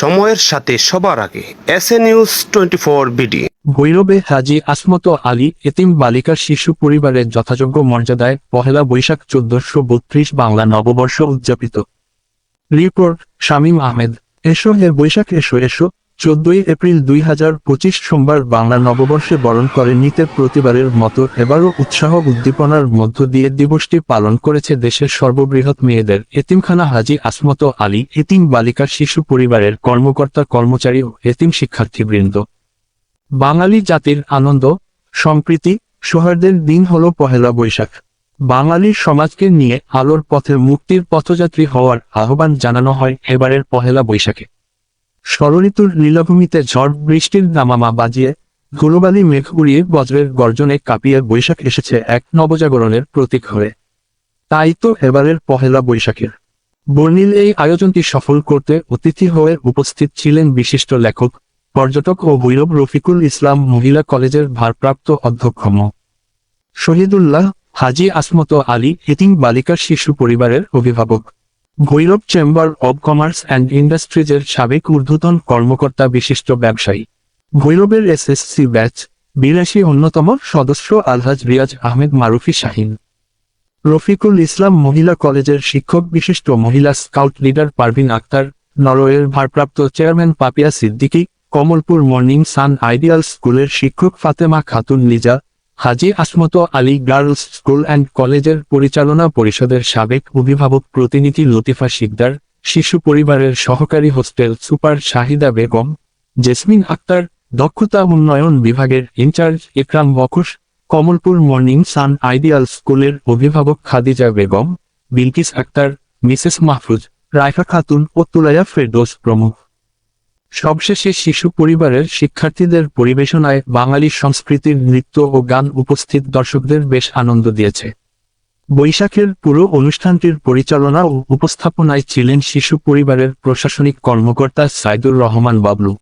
সময়ের সাথে সবার আগে S A news twenty four BD. ভৈরবে হাজি আসমত আলী এতিম বালিকার শিশু পরিবারের যথাযোগ্য মর্যাদায় পহেলা বৈশাখ চোদ্দশো বত্রিশ বাংলা নববর্ষ উদযাপিত। রিপোর্ট শামীম আহমেদ। এসো হে বৈশাখ এসো এসো। চোদ্দই এপ্রিল দুই হাজার পঁচিশ সোমবার বাংলা নববর্ষে বরণ করে নিতে প্রতিবারের মতো এবারও উৎসাহ উদ্দীপনার মধ্য দিয়ে দিবসটি পালন করেছে দেশের সর্ববৃহৎ মেয়েদের এতিমখানা হাজি আসমত আলী, এতিম বালিকার শিশু পরিবারের কর্মকর্তা কর্মচারী ও এতিম শিক্ষার্থীবৃন্দ। বাঙালি জাতির আনন্দ, সম্প্রীতি সৌহার্দের দিন হল পহেলা বৈশাখ। বাঙালির সমাজকে নিয়ে আলোর পথে মুক্তির পথযাত্রী হওয়ার আহ্বান জানানো হয় এবারের পহেলা বৈশাখে। ষড়ঋতুর নীলভূমিতে ঝড় বৃষ্টির নামামা বাজিয়ে ধুলোবালি মেঘ উড়িয়ে বজ্রের গর্জনে কাঁপিয়ে বৈশাখ এসেছে এক নবজাগরণের প্রতীক হয়ে। তাই তো এবারের পহেলা বৈশাখের। বর্ণিল এই আয়োজনটি সফল করতে অতিথি হয়ে উপস্থিত ছিলেন বিশিষ্ট লেখক, পর্যটক ও ভৈরব রফিকুল ইসলাম মহিলা কলেজের ভারপ্রাপ্ত অধ্যক্ষ ম। শহীদুল্লাহ হাজি আসমত আলী এতিম বালিকার শিশু পরিবারের অভিভাবক। Bhairab chamber of commerce and ইন্ডাস্ট্রিজের সাবেক ঊর্ধ্বতন কর্মকর্তা বিশিষ্ট ব্যবসায়ী। ভৈরবের এসএসসি ব্যাচ, বিরাশি অন্যতম সদস্য আলহাজ রিয়াজ আহমেদ মারুফি শাহিন। রফিকুল ইসলাম মহিলা কলেজের শিক্ষক বিশিষ্ট মহিলা স্কাউট লিডার পারভিন আক্তার, নরওয়ের ভারপ্রাপ্ত chairman Papia Siddiqui, Kamalpur morning sun ideal স্কুলের শিক্ষক Fatema Khatun Liza Haji Asmat Ali girls school and কলেজের পরিচালনা পরিষদের সাবেক অভিভাবক প্রতিনিধি লতিফা শিকদার, শিশু পরিবারের সহকারী হোস্টেল সুপার শাহিদা বেগম, জেসমিন আক্তার, দক্ষতা উন্নয়ন বিভাগের incharge Ikram Baksh Kamalpur morning sun ideal স্কুলের অভিভাবক খাদিজা বেগম, বিলকিস আক্তার, মিসেস মাহফুজ, রায়ফা খাতুন ও তুলাইয়া ফেরদোস প্রমুখ। সবশেষে শিশু পরিবারের শিক্ষার্থীদের পরিবেশনায় বাঙালি সংস্কৃতির নৃত্য ও গান উপস্থিত দর্শকদের বেশ আনন্দ দিয়েছে। বৈশাখের পুরো অনুষ্ঠানটির পরিচালনা ও উপস্থাপনায় ছিলেন শিশু পরিবারের প্রশাসনিক কর্মকর্তা সাইদুর রহমান বাবলু।